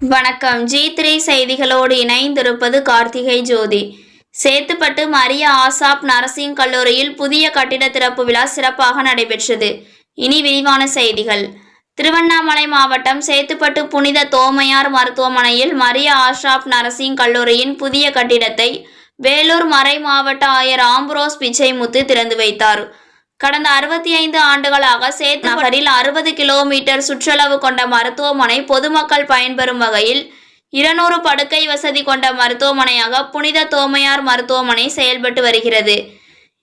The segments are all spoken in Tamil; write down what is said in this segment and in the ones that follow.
வணக்கம். ஜி த்ரீ செய்திகளோடு இணைந்திருப்பது கார்த்திகை ஜோதி. சேத்துப்பட்டு மரிய ஆசாப் நரசிங் கல்லூரியில் புதிய கட்டிட திறப்பு விழா சிறப்பாக நடைபெற்றது. இனி விரிவான செய்திகள். திருவண்ணாமலை மாவட்டம் சேத்துப்பட்டு புனித தோமையார் மருத்துவமனையில் மரிய ஆஷாப் நரசிங் கல்லூரியின் புதிய கட்டிடத்தை வேலூர் மறை மாவட்ட ஆயர் ஆம்புரோஸ் பிச்சைமுத்து திறந்து வைத்தார். கடந்த அறுபத்தி ஐந்து ஆண்டுகளாக சேத்து நகரில் அறுபது கிலோமீட்டர் சுற்றளவு கொண்ட மருத்துவமனை பொதுமக்கள் பயன்பெறும் வகையில் இருநூறு படுக்கை வசதி கொண்ட மருத்துவமனையாக புனித தோமையார் மருத்துவமனை செயல்பட்டு வருகிறது.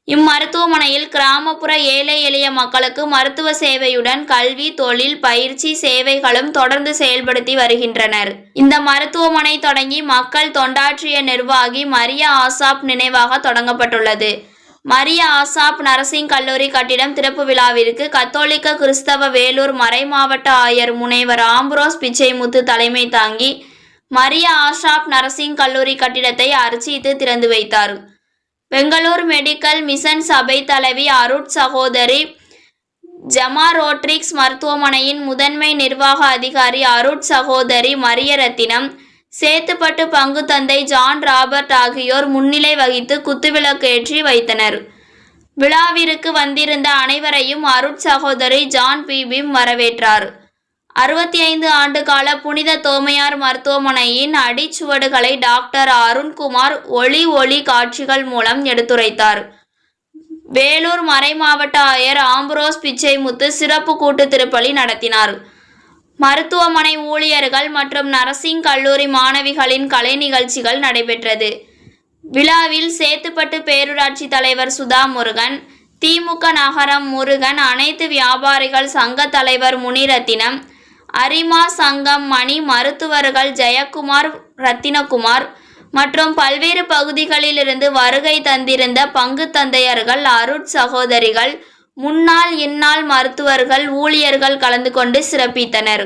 இம்மருத்துவமனையில் கிராமப்புற ஏழை எளிய மக்களுக்கு மருத்துவ சேவையுடன் கல்வி தொழில் பயிற்சி சேவைகளும் தொடர்ந்து செயல்படுத்தி வருகின்றனர். இந்த மருத்துவமனை தொடங்கி மக்கள் தொண்டாற்றிய நிர்வாகி மரியா ஆசாப் நினைவாக தொடங்கப்பட்டுள்ளது. மரிய ஆசாப் நரசிங் கல்லூரி கட்டிடம் திறப்பு விழாவிற்கு கத்தோலிக்க கிறிஸ்தவ வேலூர் மறைமாவட்ட ஆயர் முனைவர் ஆம்புரோஸ் பிச்சைமுத்து தலைமை தாங்கி மரிய ஆஷாப் நரசிங் கல்லூரி கட்டிடத்தை அர்ச்சித்து திறந்து வைத்தார். பெங்களூர் மெடிக்கல் மிஷன் சபை தலைவி அருட் சகோதரி ஜமா ரோட்ரிக்ஸ் மருத்துவமனையின் முதன்மை நிர்வாக அதிகாரி அருட் சகோதரி மரியரத்தினம் சேத்துப்பட்டு பங்கு தந்தை ஜான் ராபர்ட் ஆகியோர் முன்னிலை வகித்து குத்துவிளக்கேற்றி வைத்தனர். விழாவிற்கு வந்திருந்த அனைவரையும் அருட் சகோதரி ஜான் பீபிம் வரவேற்றார். அறுபத்தி ஐந்து ஆண்டு கால புனித தோமையார் மருத்துவமனையின் அடிச்சுவடுகளை டாக்டர் அருண்குமார் ஒளி ஒளி காட்சிகள் மூலம் எடுத்துரைத்தார். வேலூர் மறைமாவட்ட ஆயர் ஆம்புரோஸ் பிச்சைமுத்து சிறப்பு கூட்டு திருப்பலி நடத்தினார். மருத்துவமனை ஊழியர்கள் மற்றும் நர்சிங் கல்லூரி மாணவிகளின் கலை நிகழ்ச்சிகள் நடைபெற்றது. விழாவில் சேத்துப்பட்டு பேரூராட்சி தலைவர் சுதா முருகன் திமுக நகரம் முருகன் அனைத்து வியாபாரிகள் சங்க தலைவர் முனிரத்தினம் அரிமா சங்கம் மணி மருத்துவர்கள் ஜெயக்குமார் ரத்தினகுமார் மற்றும் பல்வேறு பகுதிகளிலிருந்து வருகை தந்திருந்த பங்கு தந்தையர்கள் அருட் சகோதரிகள் முன்னாள் இந்நாள் மருத்துவர்கள் ஊழியர்கள் கலந்து கொண்டு சிறப்பித்தனர்.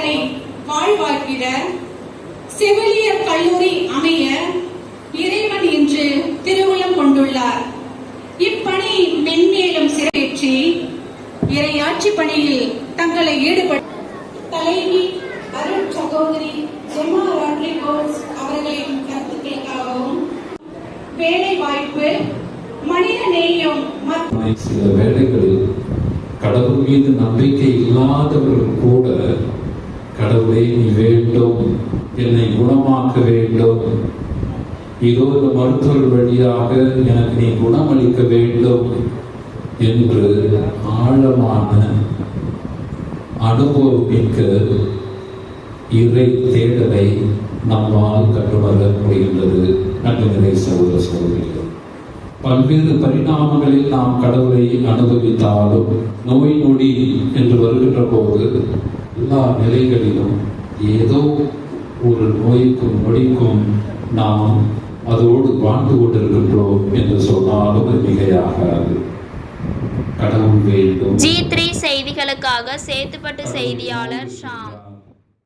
விருதுவாக்கை வாழ்வாக்கிட செவிலியர் கல்லூரி அமைய இறைவன் இன்று திருவுளம் கொண்டுள்ளார். இப்பணி மென்மேலும் சிறையேற்றி இறையாட்சி பணியில் தங்களை ஈடுபட தலைவி அருண் சகோதரி ஜெமா ராட்ரிகோஸ் அவர்களின் கருத்துக்களுக்காகவும் வேலை வாய்ப்பு மனித நேயம் சில வேலைகளில் கடவுள் மீது நம்பிக்கை இல்லாதவர்கள் கூட கடவுளே நீ வேண்டும். என்னை குணமாக்க வேண்டும். இதோ இந்த மருத்துவர் வழியாக எனக்கு நீ குணமளிக்க வேண்டும் என்று ஆழமான அனுபவமிக்க இறை தேடலை நம்மால் கற்றுவர முடிகின்றது. நன்றி நிறை சகோதர சகோதரிகள். பல்வேறு பரிணாமங்களில் நாம் கடவுளை அனுபவித்தாலும் நோய் நொடி என்று வருகின்ற போது எல்லா நிலைகளிலும் ஏதோ ஒரு நோய்க்கும் நொடிக்கும் நாம் அதோடு வாழ்ந்து கொண்டிருக்கின்றோம் என்று சொன்னாலும் மிகையாகாது. கடவுள் வேண்டும். ஜி த்ரீ செய்திகளுக்காக சேத்துப்பட்டு செய்தியாளர் ஷாம்.